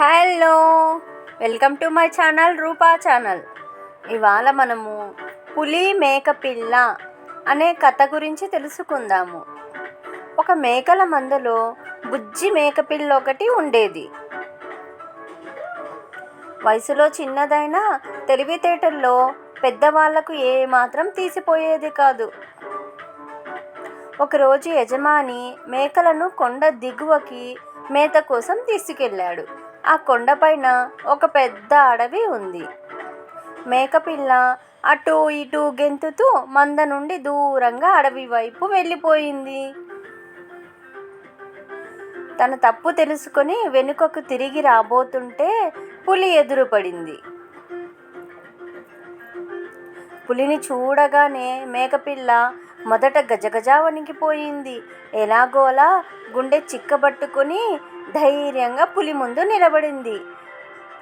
Hello welcome to my channel Roopa channel. ఇవాళ మనము పులి మేక పిల్ల అనే కథ గురించి తెలుసుకుందాము. ఒక మేకల మందలో బుజ్జి మేకపిల్ల ఒకటి ఉండేది. వయసులో చిన్నదైనా తెలివితేటల్లో పెద్దవాళ్ళకు ఏమాత్రం తీసిపోయేది కాదు. ఒకరోజు యజమాని మేకలను కొండ దిగువకి మేత కోసం తీసుకెళ్ళాడు. ఆ కొండపైన ఒక పెద్ద అడవి ఉంది. మేకపిల్ల అటు ఇటు గెంతుతూ మంద నుండి దూరంగా అడవి వైపు వెళ్ళిపోయింది. తన తప్పు తెలుసుకొని వెనుకకు తిరిగి రాబోతుంటే పులి ఎదురుపడింది. పులిని చూడగానే మేకపిల్ల మొదట గజగజ వణికిపోయింది. ఎలాగోలా గుండె చిక్కబట్టుకుని ధైర్యంగా పులి ముందు నిలబడింది.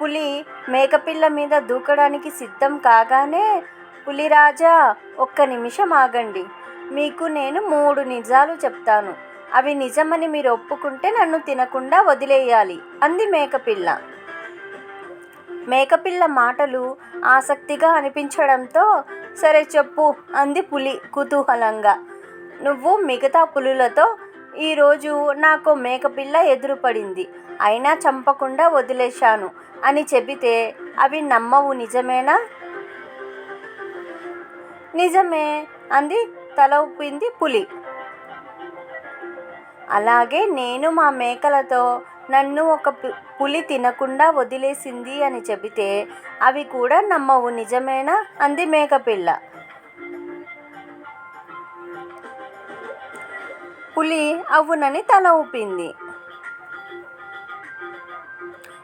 పులి మేకపిల్ల మీద దూకడానికి సిద్ధం కాగానే పులిరాజా ఒక్క నిమిషం ఆగండి. మీకు నేను మూడు నిజాలు చెప్తాను. అవి నిజమని మీరు ఒప్పుకుంటే నన్ను తినకుండా వదిలేయాలి అంది మేకపిల్ల. మేకపిల్ల మాటలు ఆసక్తిగా అనిపించడంతో సరే చెప్పు అంది పులి కుతూహలంగా. నువ్వు మిగతా పులులతో ఈరోజు నాకు మేకపిల్ల ఎదురుపడింది. అయినా చంపకుండా వదిలేశాను అని చెబితే అవి నమ్మవు నిజమేనా? నిజమే అంది తల ఊపింది పులి. అలాగే నేను మా మేకలతో నన్ను ఒక పు- పులి తినకుండా వదిలేసింది అని చెబితే అవి కూడా నమ్మవు నిజమేనా? అంది మేకపిల్ల. పులి అవునని తల ఊపింది.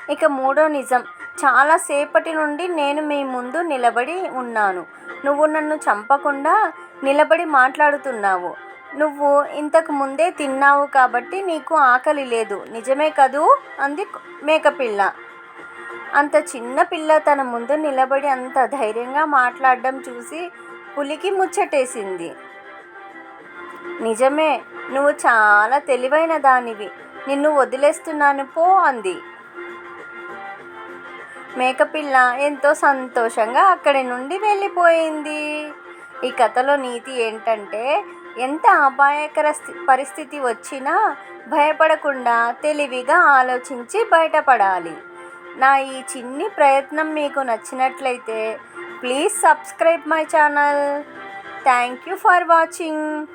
ఇక మూడో నిజం. చాలాసేపటి నుండి నేను మీ ముందు నిలబడి ఉన్నాను. నువ్వు నన్ను చంపకుండా నిలబడి మాట్లాడుతున్నావు. నువ్వు ఇంతకు ముందే తిన్నావు కాబట్టి నీకు ఆకలి లేదు. నిజమే కదూ? అంది మేకపిల్ల. అంత చిన్న పిల్ల తన ముందు నిలబడి అంత ధైర్యంగా మాట్లాడడం చూసి పులికి ముచ్చటేసింది. నిజమే నువ్వు చాలా తెలివైన దానివి. నిన్ను వదిలేస్తున్నాను పో అంది. మేకపిల్ల ఎంతో సంతోషంగా అక్కడి నుండి వెళ్ళిపోయింది. ఈ కథలో నీతి ఏంటంటే ఎంత అపాయకర స్థి- పరిస్థితి వచ్చినా భయపడకుండా తెలివిగా ఆలోచించి బయటపడాలి. నా ఈ చిన్ని ప్రయత్నం మీకు నచ్చినట్లయితే please subscribe my channel. Thank you for watching.